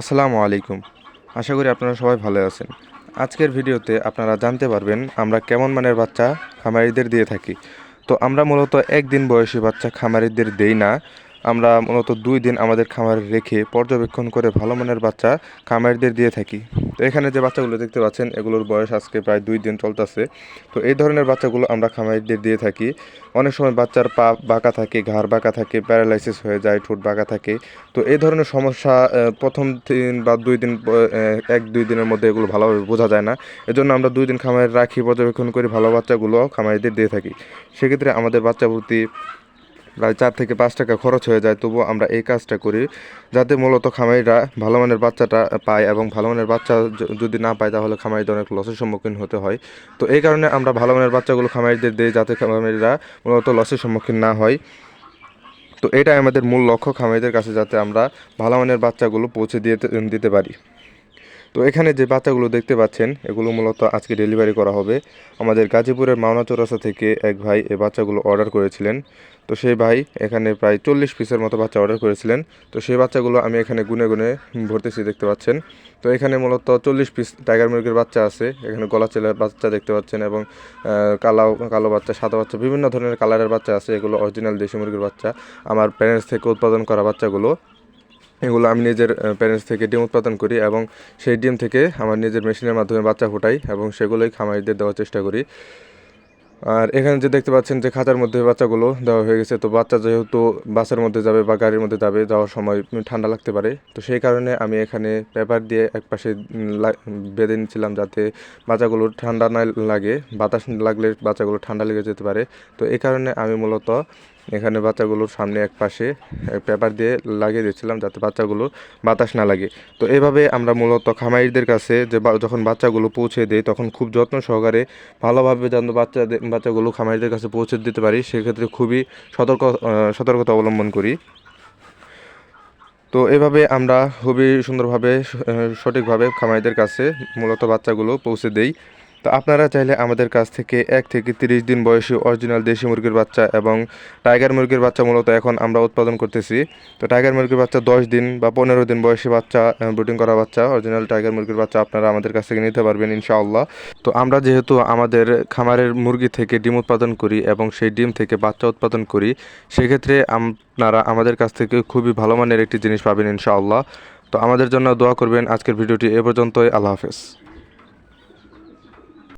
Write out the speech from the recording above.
আসসালামু আলাইকুম। আশা করি আপনারা সবাই ভালো আছেন। আজকের ভিডিওতে আপনারা জানতে পারবেন আমরা কেমন মানের বাচ্চা খামারিদের দিয়ে থাকি। তো আমরা মূলত একদিন বয়সী বাচ্চা খামারিদের দেই না। আমরা মূলত দুই দিন আমাদের খামারে রেখে পর্যবেক্ষণ করে ভালো মানের বাচ্চা খামারিদের দিয়ে থাকি। এখানে যে বাচ্চাগুলো দেখতে পাচ্ছেন, এগুলোর বয়স আজকে প্রায় দুই দিন চলতেছে। তো এই ধরনের বাচ্চাগুলো আমরা খামারিদের দিয়ে থাকি। অনেক সময় বাচ্চার পা বাঁকা থাকে, ঘাড় বাঁকা থাকে, প্যারালাইসিস হয়ে যায়, ঠোঁট বাঁকা থাকে। তো এই ধরনের সমস্যা প্রথম দিন বা দুই দিন এক, দুই দিনের মধ্যে এগুলো ভালোভাবে বোঝা যায় না। এজন্য আমরা দুই দিন খামারে রাখি, পর্যবেক্ষণ করি ভালো বাচ্চাগুলো খামারিদের দিয়ে থাকি। সেক্ষেত্রে আমাদের বাচ্চা প্রতি প্রায় চার থেকে পাঁচ টাকা খরচ হয়ে যায়। তবুও আমরা এই কাজটা করি যাতে মূলত খামারিরা ভালো মানের বাচ্চাটা পায় এবং ভালো মানের বাচ্চা যদি না পায় তাহলে খামারিদের অনেক লসের সম্মুখীন হতে হয়। তো এই কারণে আমরা ভালো মানের বাচ্চাগুলো খামারিদের দিই যাতে খামারিরা মূলত লসের সম্মুখীন না হয়। তো এটাই আমাদের মূল লক্ষ্য খামারিদের কাছে যাতে আমরা ভালো মানের বাচ্চাগুলো পৌঁছে দিয়ে দিতে পারি। তো এখানে যে বাচ্চাগুলো দেখতে পাচ্ছেন, এগুলো মূলত আজকে ডেলিভারি করা হবে। আমাদের গাজীপুরের মাওনা চৌরাস্তা থেকে এক ভাই এই বাচ্চাগুলো অর্ডার করেছিলেন। তো সেই ভাই এখানে প্রায় চল্লিশ পিসের মতো বাচ্চা অর্ডার করেছিলেন। তো সেই বাচ্চাগুলো আমি এখানে গুনে গুনে ভরতেছি দেখতে পাচ্ছেন। তো এখানে মূলত চল্লিশ পিস টাইগার মুরগির বাচ্চা আছে। এখানে গলা চেলার বাচ্চা দেখতে পাচ্ছেন এবং কালো কালো বাচ্চা, সাদা বাচ্চা, বিভিন্ন ধরনের কালারের বাচ্চা আছে। এগুলো অরিজিনাল দেশি মুরগির বাচ্চা। আমার প্যারেন্টস থেকে উৎপাদন করা বাচ্চাগুলো। এগুলো আমি নিজের প্যারেন্টস থেকে ডিম উৎপাদন করি এবং সেই ডিম থেকে আমার নিজের মেশিনের মাধ্যমে বাচ্চা ফোটাই এবং সেগুলোই খামারিদের দেওয়ার চেষ্টা করি। আর এখানে যে দেখতে পাচ্ছেন যে খাঁচার মধ্যে বাচ্চাগুলো দেওয়া হয়ে গেছে, তো বাচ্চা যেহেতু বাসের মধ্যে যাবে বা গাড়ির মধ্যে যাবে, যাওয়ার সময় ঠান্ডা লাগতে পারে। তো সেই কারণে আমি এখানে পেপার দিয়ে একপাশে বেঁধে নিচ্ছিলাম যাতে বাচ্চাগুলো ঠান্ডা না লাগে, বাতাস লাগলে বাচ্চাগুলো ঠান্ডা লেগে যেতে পারে। তো এই কারণে আমি মূলত এখানে বাচ্চাগুলোর সামনে এক পাশে পেপার দিয়ে লাগিয়ে দিচ্ছিলাম যাতে বাচ্চাগুলো বাতাস না লাগে। তো এইভাবে আমরা মূলত খামারিদের কাছে যে যখন বাচ্চাগুলো পৌঁছে দেই, তখন খুব যত্ন সহকারে ভালোভাবে যেন বাচ্চাদের, বাচ্চাগুলো খামারিদের কাছে পৌঁছে দিতে পারি, সেক্ষেত্রে খুবই সতর্ক সতর্কতা অবলম্বন করি। তো এভাবে আমরা খুবই সুন্দরভাবে সঠিকভাবে খামারিদের কাছে মূলত বাচ্চাগুলো পৌঁছে দেই। তো আপনারা চাইলে আমাদের কাছ থেকে এক থেকে তিরিশ দিন বয়সী অরিজিনাল দেশি মুরগির বাচ্চা এবং টাইগার মুরগির বাচ্চা মূলত এখন আমরা উৎপাদন করতেছি। তো টাইগার মুরগির বাচ্চা দশ দিন বা পনেরো দিন বয়সী বাচ্চা ব্রুডিং করা বাচ্চা, অরিজিনাল টাইগার মুরগির বাচ্চা আপনারা আমাদের কাছ থেকে নিতে পারবেন ইনশাআল্লাহ। তো আমরা যেহেতু আমাদের খামারের মুরগি থেকে ডিম উৎপাদন করি এবং সেই ডিম থেকে বাচ্চা উৎপাদন করি, সেক্ষেত্রে আপনারা আমাদের কাছ থেকে খুবই ভালো মানের একটি জিনিস পাবেন ইনশাআল্লাহ। তো আমাদের জন্য দোয়া করবেন আজকের ভিডিওটি এ পর্যন্তই, আল্লাহ হাফেজ।